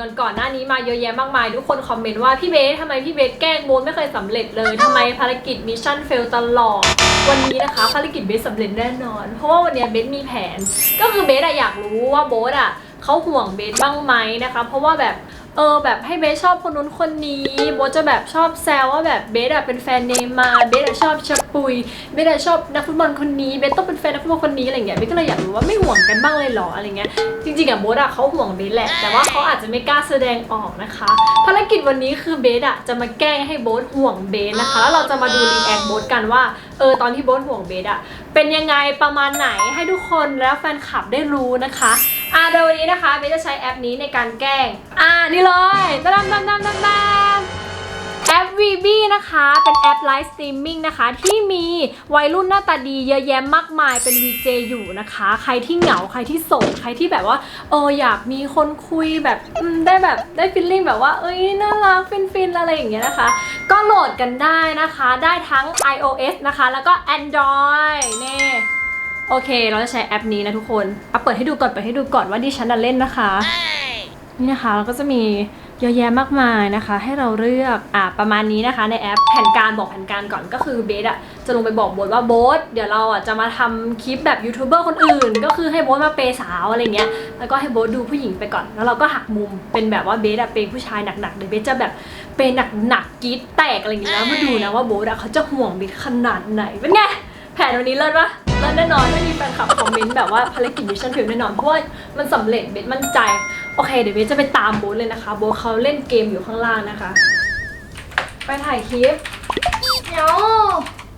ก่อนก่อนหน้านี้มาเยอะแยะมากมาย ทุกคนคอมเมนต์ว่าพี่เบสทำไมพี่เบสแกล้งโบนไม่เคยสำเร็จเลยทำไมภารกิจมิชชั่นเฟลตลอด วันนี้นะคะภารกิจเบสสำเร็จแน่นอน เพราะว่าวันนี้เบสมีแผน ก็คือเบสอะอยากรู้ว่าโบสอะเขาห่วงเบสบ้างไหมนะคะ เพราะว่าแบบ เออแบบให้เบสชอบคนนู้นคนนี้โบทจะแบบชอบแซวว่าแบบเบสอะเป็นแฟนเนย์มาเบสอะชอบชะปุยเบสอะชอบนักฟุตบอลคนนี้เบสต้องเป็นแฟนนักฟุตบอลคนนี้อะไรเงี้ยเบสก็เลยอยากรู้ว่าไม่ห่วงกันบ้างเลยเหรออะไรเงี้ยจริงๆอะโบทอะเขาห่วงเบสแหละแต่ว่าเขาอาจจะไม่กล้าแสดงออกนะคะภารกิจวันนี้คือเบสอะจะมาแกล้งให้โบทห่วงเบสนะคะแล้วเราจะมาดูรีแอคโบทกันว่าเออตอนที่โบทห่วงเบสอะเป็นยังไงประมาณไหนให้ทุกคนและแฟนคลับได้รู้นะคะ อ่าโดยวันนี้นะคะเบสจะใช้แอปนี้ในการแกล้ง อ่านี่เลยตามตามตามตามตามแอป VB นะคะ เป็นแอปไลฟ์สตรีมมิ่งนะคะ ที่มีวัยรุ่นหน้าตาดีเยอะแยะมากมายเป็น VJ อยู่นะคะ ใครที่เหงา ใครที่โสด ใครที่แบบว่าเอออยากมีคนคุยแบบได้แบบได้ฟิลลิ่งแบบว่า เอ้ย น่ารักฟินฟินอะไรอย่างเงี้ยนะคะ ก็โหลดกันได้นะคะ ได้ทั้ง iOS นะคะ แล้วก็ Android นี่ โอเค เราจะใช้แอปนี้นะทุกคนเอาเปิดให้ดูก่อนเปิดให้ดูก่อนว่าดิฉันน่ะเล่นนะคะ นี่นะคะเราก็จะมีเยอะแยะมากมายนะคะ ให้เราเลือกอะประมาณนี้นะคะ ในแอปแผนการบอกแผนการก่อนก็คือเบสอะจะลงไปบอกโบทว่าโบทเดี๋ยวเราอะจะมาทำคลิปแบบยูทูบเบอร์คนอื่น ก็คือให้โบทมาเปย์สาวอะไรเงี้ยแล้วก็ให้โบทดูผู้หญิงไปก่อน แล้วเราก็หักมุมเป็นแบบว่าเบสอะเปย์ผู้ชายหนักๆเดี๋ยวเบสจะแบบเปย์หนักๆกีดแตกอะไรอย่างเงี้ยแล้วมาดูนะว่าโบทอะเขาจะห่วงเบสขนาดไหนเป็นไงแผนวันนี้เลิศปะ เลิศแน่นอนไม่มีแฟนคลับคอมเมนต์แบบว่าภารกิจมิชชั่นฟิลแน่นอน เพราะว่ามันสำเร็จเบสมั่นใจ โอเค เดี๋ยวเบสจะไปตามโบ๊ทเลยนะคะโบ๊ทเขาเล่นเกมอยู่ข้างล่างนะคะ ไปถ่ายคลิปเดี๋ยว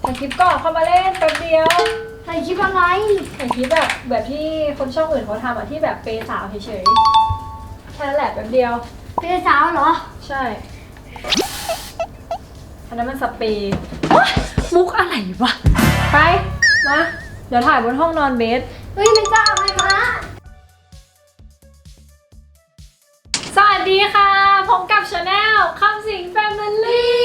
ถ่ายคลิปก่อนเข้ามาเล่นแป๊บเดียวถ่ายคลิปอะไรถ่ายคลิปแบบแบบที่คนช่องอื่นเขาทำอะที่แบบเปย์สาวเฉยๆแค่นั้นแหละแป๊บเดียว เป็นสาวเหรอ ใช่ อันนั้นมันสเปรย์โอ๊ยมุกอะไรวะ ไป มา เดี๋ยวถ่ายบนห้องนอนเบสเฮ้ยมันจะอะไรมาสวัสดีค่ะผมกับชาแนลคำสิงแฟมิลี่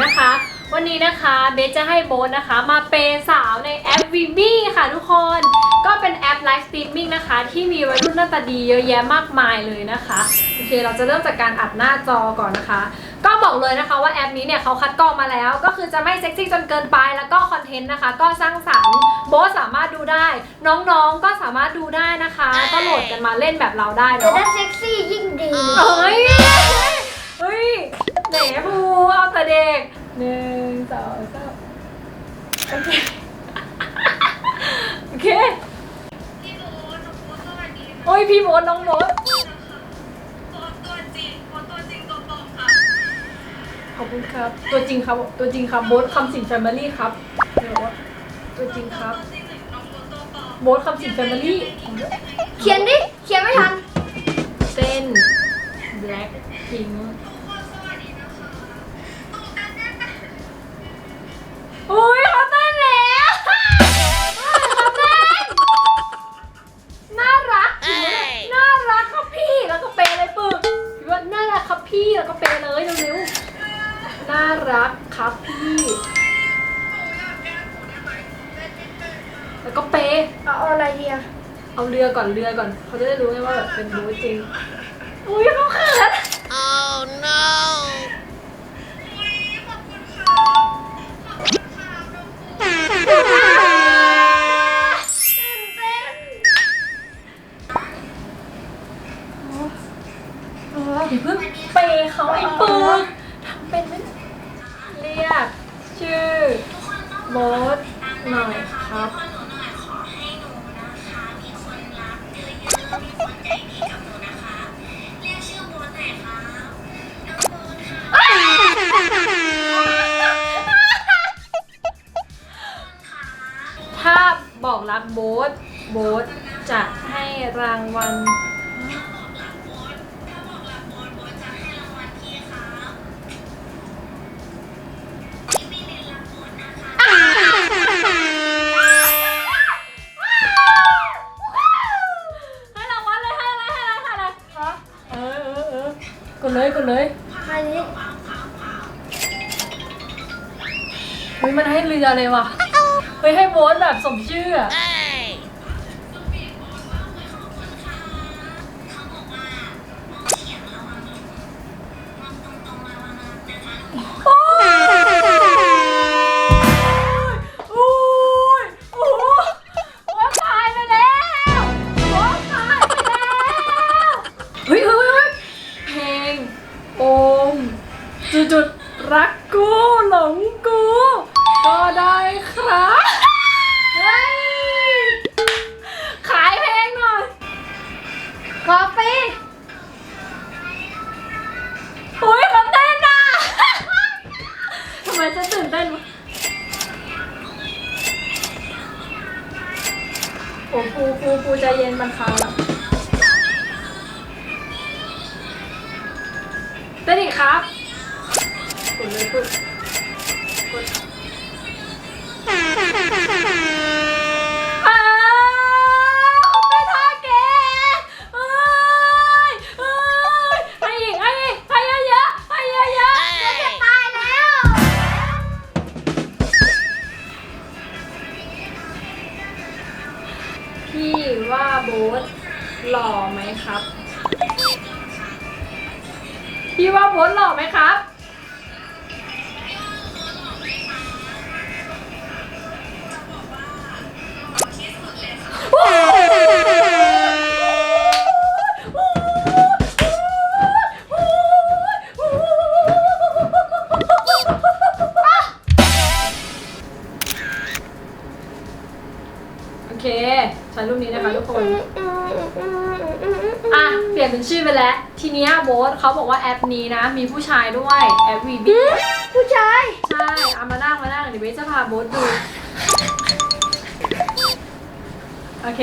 นะคะ วันนี้นะคะเบสจะให้โบสนะคะ มาเปย์สาวในแอ ป VB ค่ะทุกคน ก็เป็นแอปไลฟ์สตรีมมิ่งนะคะ ที่มีวัยรุ่นหน้าตาดีเยอะแยะมากมายเลยนะคะโอเคเราจะเริ่มจากการอัดหน้าจอก่อนนะคะ ก็บอกเลยนะคะว่าแอปนี้เนี่ยเขาคัดกรองมาแล้ว ก็คือจะไม่เซ็กซี่จนเกินไปแล้วก็คอนเทนต์นะคะ ก็สร้างสรรค์โบทสามารถดูได้ น้องๆก็สามารถดูได้นะคะ ก็โหลดกันมาเล่นแบบเราได้แต่เนาะถ้าเซ็กซี่ยิ่งดีเฮ้ยเฮ้ยแหนภูเอาแต่เด็กหนึ่งสองสามโอเคโอ เค พี่โบ๊ทน้องโบ๊ทสวัสดีโอ้ยพี่โบทน้องโบทโบ๊ทตัวจริงโบ๊ทตัวจริงตัวปลอมค่ะ ขอบคุณครับ ตัวจริงครับ ตัวจริงครับโบทคำสิงแฟมิลี่ครับเดี๋ยวว่าตัวจริงครับ ตัวจริงหรือน้องโบ๊ทตัวปลอมโบทคำสิงแฟมิลี่เขียนดิ เขียนไม่ทันเต้น black pink ทุกคนส รักครับพี่หนูอยากแก้หนูได้ไหมเล่นไม่เป็นอะแล้วก็เปย์เอาเอาอะไรดีอะเอาเรือก่อนเรือก่อน เขาจะได้รู้ไงว่าแบบเป็นบู๊จริง อุ้ยเขาเขินอุ๊ ค่ะน้องโบ๊ทค่ะถ้าบอกรักโบทโบทจะให้รางวัล ฮ้ยมันให้เรือเลยว่ะเฮ้ยให้โบสแบบสมชื่ออะ ครับ คุณเลยปึ๊บ ว่าโบ๊ทหล่อไหมครับ โอเค ใช้รูปนี้นะคะทุกคน อะ เปลี่ยนเป็นชื่อไปแล้ว ทีเนี้ยโบ๊ทเขาบอกว่าแอปนี้นะ มีผู้ชายด้วยแอปวีบีผู้ชาย ใช่เอามานั่งมานั่งเดี๋ยวเบสจะพาโบ๊ทดู โอเค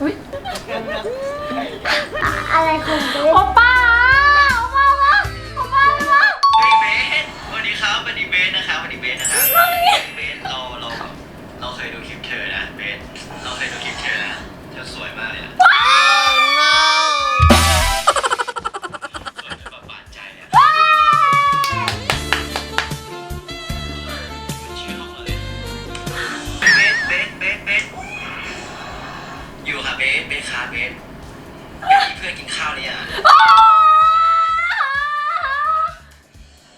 อุ้ยอะไรของเบโอสป้าโอป้าวะโอป้าวะเฮ้ยเบสสวัสดีครับสวัสดีเบสนะครับสวัสดีเบสนะครับเบสเราเราเราเคยดูคลิปเธอนะเบสเราเคยดูคลิปเธอนะเธอสวยมากเลยนะ อนกินข้าวหรือยั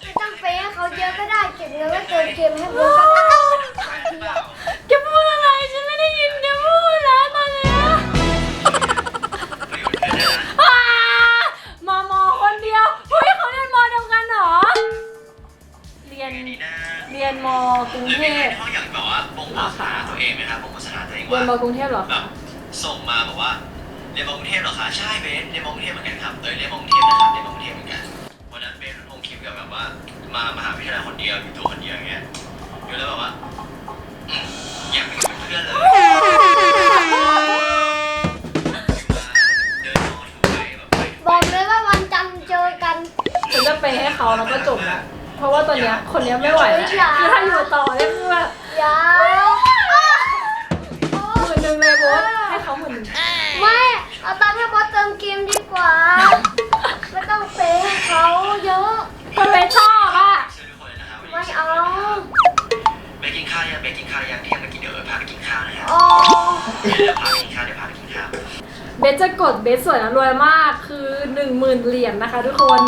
งไม่ต้องเฟให้เขาเยอะก็ได้เก็บเงินไว้เติมเกมให้บสก็ได้แฟนหรือเปล่าแกพูดอะไรฉันไม่ได้ยินแกพูดแล้วตอนเนี้ยไปอยู่เนเพื่อนได้นะอ่ามามอคนเดียวเฮ้ยเขาเรียนมอเดียวกันเหรอ เรียนดีนะเรียนมอกรุงหรือเทมีใครพ ในห้องอยากแบบว่าบ่งบอกสถานะตัวเองไหมครับบ่งบอกสถานะตัวเองเรียนมว่ากรุงเทพเหรอแบบส่งมาบอกว่า เรียนมอกรุงเทพเหรอคะใช่เบสเรียนมอกรุงเทพเหมือนกันครับเตยเรียนมอกรุงเทพนะครับเรียนมอกรุงเทพเหมือนกันวันนั้นเบสลงคลิปเกี่ยวกับแบบว่า มามหาวิทยาลัยคนเดียวอยู่ตัวคนเดียวอย่างเงี้ยอยู่แล้วแบบว่าอืมอยากเป็นเพื่อนเลยเดินนอนถูไปแบบไปบอกเลยว่าวันจันทร์เจอกันฉันจะไปให้เขาแล้วก็จบละเพราะว่าตอนเนี้ยคนเนี้ยไม่ไหวแล้วคือถ้าอยู่ต่อเนี่ยคือแบบยาวหมื่นหนึ่งเลยโบ๊ทให้เขาหมื่นหนึ่งไม่เอาตังค์ให้บอสเติมเกมดีกว่า ไม่ต้องเฟให้เขาเยอะ ทำไมชอบอะ เชิญทุกคนเลยนะครับวันไม่นี้เอา ไปกินข้าวยังไปกินข้าวยังเที่ยงไปกินเดี๋ยวพาไปกินข้าวนะฮะอ๋อเดี๋ยวพาไปกินข้าวเดี๋ยวพาไปกินข้าวเบสจะกดเบสสวยนะรวยมากคือหนึ่งหมื่นเหรียญนะคะทุกคน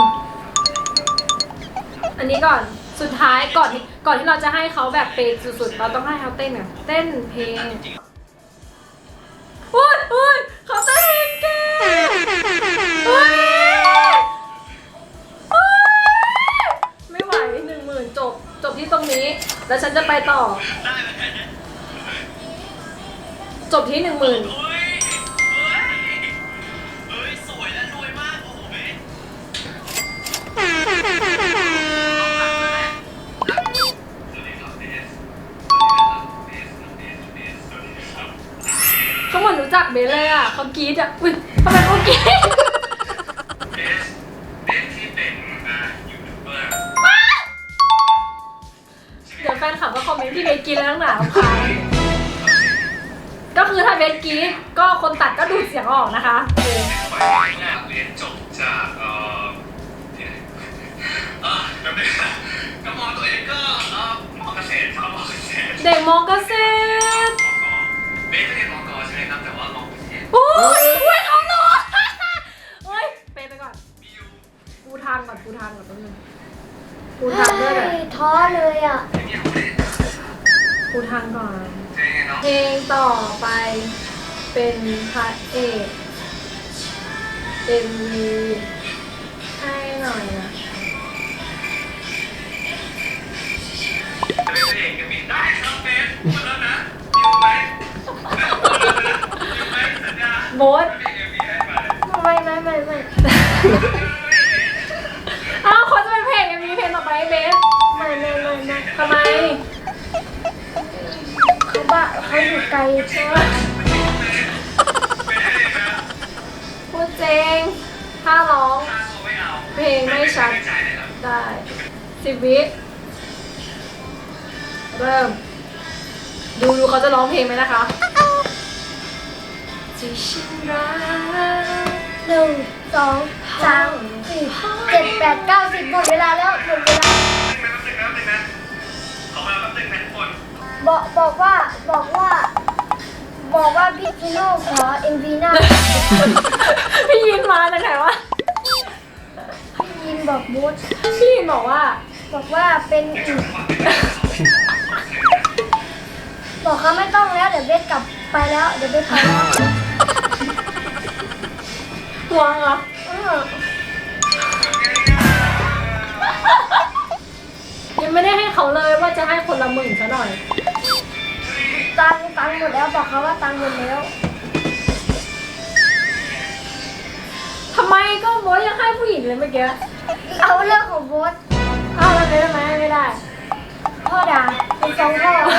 อันนี้ก่อนสุดท้ายก่อนก่อนที่เราจะให้เขาแบบเปย์สุดๆ เราต้องให้เขาเต้นอะเต้นเพลงจริงอุ้ยอุ้ย แล้วฉันจะไปต่อ ได้ไหมจบที่หนึ่งหมื่นเฮ้ยเฮ้ยเฮ้ย สวยและรวยมาก โอ้โหเบสเขาเหมือนรู้จักเบสเลยอะเขากรี๊ดอะ อุ้ยทำไมเขากรี๊ด นคลับก็คอมเมนต์ที่เบสกรี๊ดแล้วทั้งหนาวค่ะก็คือถ้าเบสกรี๊ดก็คนตัดก็ดูดเสียงออกนะคะเออฝ่ายแรกเรียนจบจากเอ่อที่ไหนเอ่อแบบนี้ก็มองตัวเองก็เอ่อมอเกษตรครับมอเกษตรเด็กมอเกษตรเบสไม่ได้มอกใช่ไหมครับแต่ว่ามอเกษตรโอ้ยอุ้ยเขาหล่อเฮ้ยเปย์ไปก่อนมีอยู่ปูทางก่อนปูทางก่อนแป๊บนึงปูทางด้วยแบบเฮ้ยท้อเลยอะ ที่นี่ของเบสปูทางก่อนเจ๊เนาะเพลงต่อไปเป็นพระเอกเอ็มวีให้หน่อยนะจะเป็นพระเอกกันมีได้ครับเบสพูดแล้วนะดิวไหมดิวไหมสัญญาโบ๊ทพระเอกเอ็มวีให้มาเลยไม่ไม่ไม่ไม่อ้าวเขาจะเป็นเพลงยังมีเพลงต่อไปเบสไม่ไม่ไม่ไม่ทำไม เขาอยู่ไกลใช่ไหมเป็นพูดเจง ถ้าร้อง เพลงไม่ชัด ได้สิบวิเริ่ม ดูดูเขาจะร้องเพลงไหมนะคะที่ฉันรักหนึ่งสองสามสี่เจ็ดแปดเก้าสิบหมดเวลาแล้วหมดเวลา แป๊บนึงนะแป๊บนึงนะขอเวลาแป๊บนึงนะทุกคน บอกบอกว่าบอกว่า บอกว่าพี่จิโน่ขอเอ็มวีหน้าพี่ยินมาจากไหนวะ พี่ยินบอกบูธพี่ยินบอกว่า บอกว่าเป็นอีกบอกเขาไม่ต้องแล้วเดี๋ยวเบสกลับไปแล้วเดี๋ยวเบสไปแล้วห่วงเหรอเออยังไม่ได้ให้เขาเลยว่าจะให้คนละหมื่นซะหน่อย ตังค์ตังค์หมดแล้วบอกเขาว่าตังค์หมดแล้วทำไมก็โบทยังให้ผู้หญิงเลยเมื่อกี้เอาเรื่องของโบ๊ทอ้าวแล้วไม่ได้ไหมไม่ได้ พ่อด่าเป็นสองพ่อแม่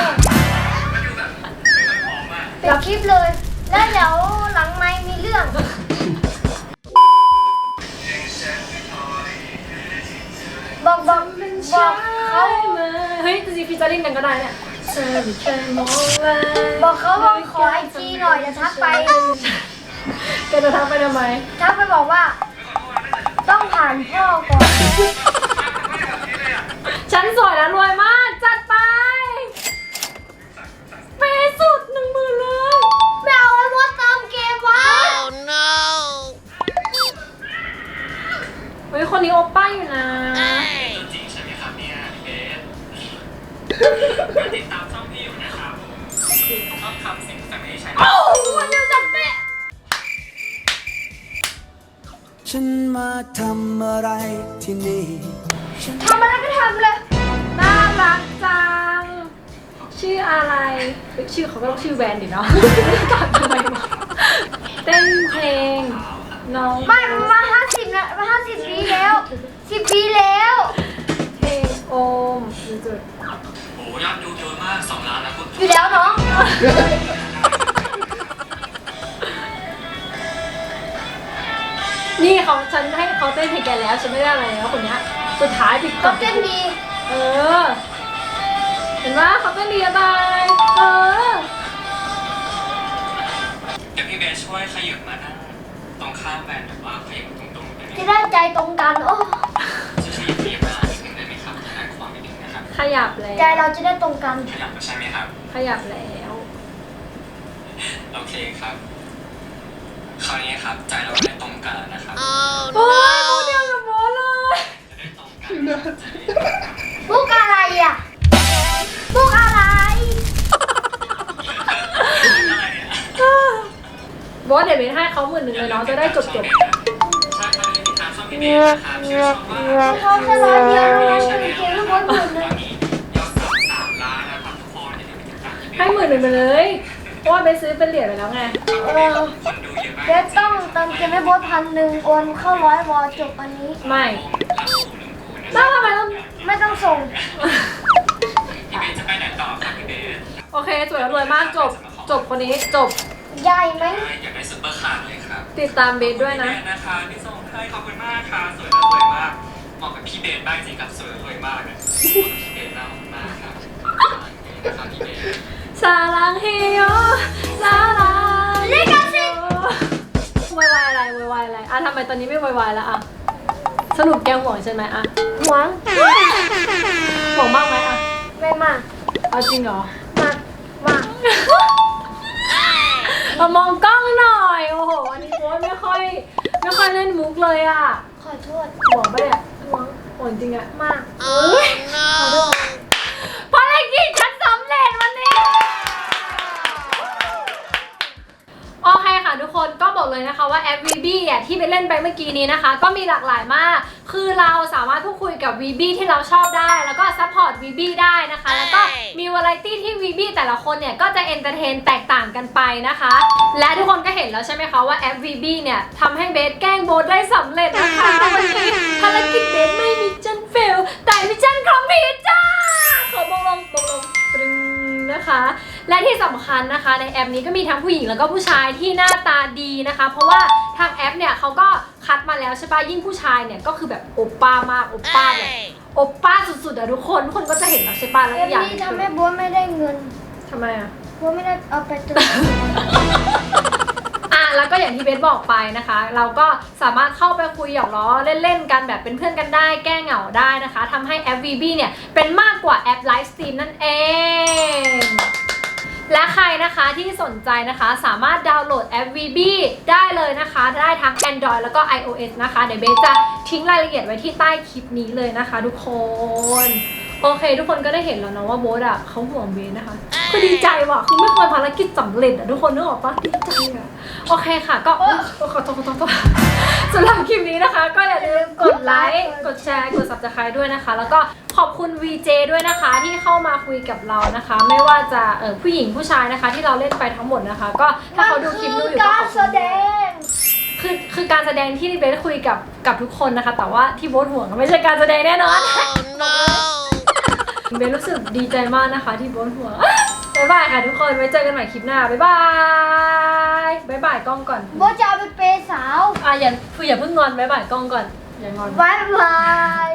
มันอยู่แบบไม่ค่อยพร้อมมากปิดคลิปเลย แล้วเดี๋ยวหลังไมค์มีเรื่อง บอกบอกบอกเขา เฮ้ยจะซีฟีเจอริ่งกันก็ได้เนี่ย เธอไม่เคยมองเลยบอกเขาว่าขอไอจีหน่อยจะทักไป แกจะทำไปทำไม ทักไปบอกว่า ต้องผ่านพ่อก่อนฉัน ทำเลย น่ารักจัง ชื่ออะไรเฮ้ยชื่อเขาก็ต้องชื่อแบรนด์ดิเนาะตัดทำไมวะเต้นเพลง น้องไม่มาห้าสิบนะมาห้าสิบปีแล้วสิบปีแล้วเพลงโอมจุดโอ้ยอดดูเยอะมากสองล้านนะคุณอยู่แล้วน้องนี่เขาฉันให้เขาเต้นเพลงแกแล้ว ฉันไม่ได้อะไรแล้วคนเนี้ย สุดท้ายปิดก็เต้นดีเออ เห็นว่าเขาเต้นดีจะตายเออ เดี๋ยวพี่เบสช่วยขยับมานั่งตรงข้ามแบนแบบว่าขยับตรงๆได้ไหมจะได้ใจตรงกันโอ้ช่วยขยับขยับมานิดนึงได้ไหมครับด้านขวานิดนึงนะครับขยับแล้วใจเราจะได้ตรงกัน ขยับใช่ไหมครับ ขยับแล้ว โอเคครับ คราวนี้ครับใจเราได้ตรงกันแล้วนะครับ โอ้ยโมเดี โบทเดี๋ยวเบนให้เขาหมื่นหนึ่งเลยเนาะจะได้จบจบใช่ครับติดตามช่องพี่เบสนะครับชื่อช่องว่าเขาแค่ร้อยเดียวแล้วนะเป็นเกมทั้งหมดหมื่นตนึองนนี้ยอดสับสามล้านแล้วครับทุกคนอย่าลืมไปติดตามพี่เบสให้หมื่นหนึ่งไปเลยเพราะว่าเบนซื้อเป็นเหรียญไปแล้วไงเออคนดูเยอะมากเบสต้องเติมเกมให้โบสพันหนึ่งโอนเข้าร้อยวอจบอันนี้ ไม่รักกูหนึ่งกูนะแล้วทำไมต้องไม่ต้องส่งพี่เบสจะไปไหนต่อครับพี่เบสโอเคสวยแล้วรวยมากจบ จบคนนี้จบ ใหญ่ไหมอยากได้ซุปเปอร์คาร์เลยครับติดตามเบสด้วยนะพี่เบสนะคะที่ส่งให้ขอบคุณมากค่ะสวยและรวยมากเหมาะกับพี่เบสมากจริงครับสวยและรวยมากเลยพี่เบสน่ารักมากครับนะครับพี่เบสซาลังเฮโยซาลังลิขสิทธิ์วายวายอะไรวายวายอะไรอะทำไมตอนนี้ไม่วายวายแล้วอะสรุปแกห่วงใช่ไหมอะหวงห่วงมากไหมอะไม่มากเอาจริงเหรอ มากมาก มามองกล้องหน่อย โอ้โห วันนี้โค้ชไม่ค่อย ไม่ค่อยเล่นมุกเลยอะ ขอโทษห่วงปะเนี่ยหวงห่วงจริงอะ มากขอโท กคนก็บอกเลยนะคะว่าแอป VB อะที่ไปเล่นไปเมื่อกี้นี้นะคะ ก็มีหลากหลายมาก คือเราสามารถพูดคุยกับ VB ที่เราชอบได้ แล้วก็ซัพพอร์ต VB ได้นะคะ แล้วก็มีวาไรตี้ที่ VB แต่ละคนเนี่ยก็จะเอนเตอร์เทนแตกต่างกันไปนะคะ และทุกคนก็เห็นแล้วใช่ไหมคะว่าแอป VB เนี่ยทำให้เบสแกล้งโบทได้สำเร็จนะคะวันนี้ภารกิจเบสไม่ และที่สำคัญนะคะ ในแอปนี้ก็มีทั้งผู้หญิงแล้วก็ผู้ชายที่หน้าตาดีนะคะ เพราะว่าทางแอปเนี่ยเขาก็คัดมาแล้วใช่ปะยิ่งผู้ชายเนี่ยก็คือแบบโอปป้ามากโอปป้าแบบโอปป้าสุดๆอะทุกคนทุกคนก็จะเห็นแล้วใช่ปะแล้วเกอีมกอย่างหนี้นึ่งทำคืให้อบัวไม่ได้เงินทำไมอะ บัวไม่ได้เอาไปตุนอะแล้วก็อย่างที่เบสบอกไปนะคะ เราก็สามารถเข้าไปคุยหยอกล้อเล่นๆกันแบบเป็นเพื่อนกันได้ แก้เหงาได้นะคะทำให้แอป VB เนี่ยเป็นมากกว่าแอปไลฟ์สตรีมนั่นเอง และใครนะคะที่สนใจนะคะ สามารถดาวน์โหลดแอป VB ได้เลยนะคะ ได้ทั้ง Android แล้วก็ iOS นะคะ เดี๋ยวเบสจะทิ้งรายละเอียดไว้ที่ใต้คลิปนี้เลยนะคะทุกคน โอเค ทุกคนก็ได้เห็นแล้วเนาะว่าโบสอะเขาห่วงเบสนะคะคือดีใจว่ะคือไม่เคยภารกิจสำเร็จอะทุกคนนึกออกปะดีใจอะโอเคค่ะ ก็เออขอโทษขอโทษขอโทษสำหรับคลิปนี้นะคะ ก็อย่าลืมกดไลค์กดแชร์กด subscribe ด้วยนะคะ แล้วก็ขอบคุณ VJ ด้วยนะคะที่เข้ามาคุยกับเรานะคะ ไม่ว่าจะเออผู้หญิงผู้ชายนะคะ ที่เราเล่นไปทั้งหมดนะคะ ก็ถ้าเขาดูคลิปนู้อยู่ก็กาขรอบแสคุณดงคือคือการแสดงที่เบสคุยกับกับทุกคนนะคะ แต่ว่าที่โบสห่วงไม่ใช่การแสดงแน่นอน เบสรู้สึกดีใจมากนะคะ ที่โบสห่วงบ๊ายบายค่ะทุกคนไว้เจอกันใหม่คลิปหน้าบ๊ายบายบ๊ายบายกล้องก่อนบัวจะเอาไปเปย์สาว อะอย่าคืออย่าเพิ่งงอนบ๊ายบายกล้องก่อน อย่างอนบายบาย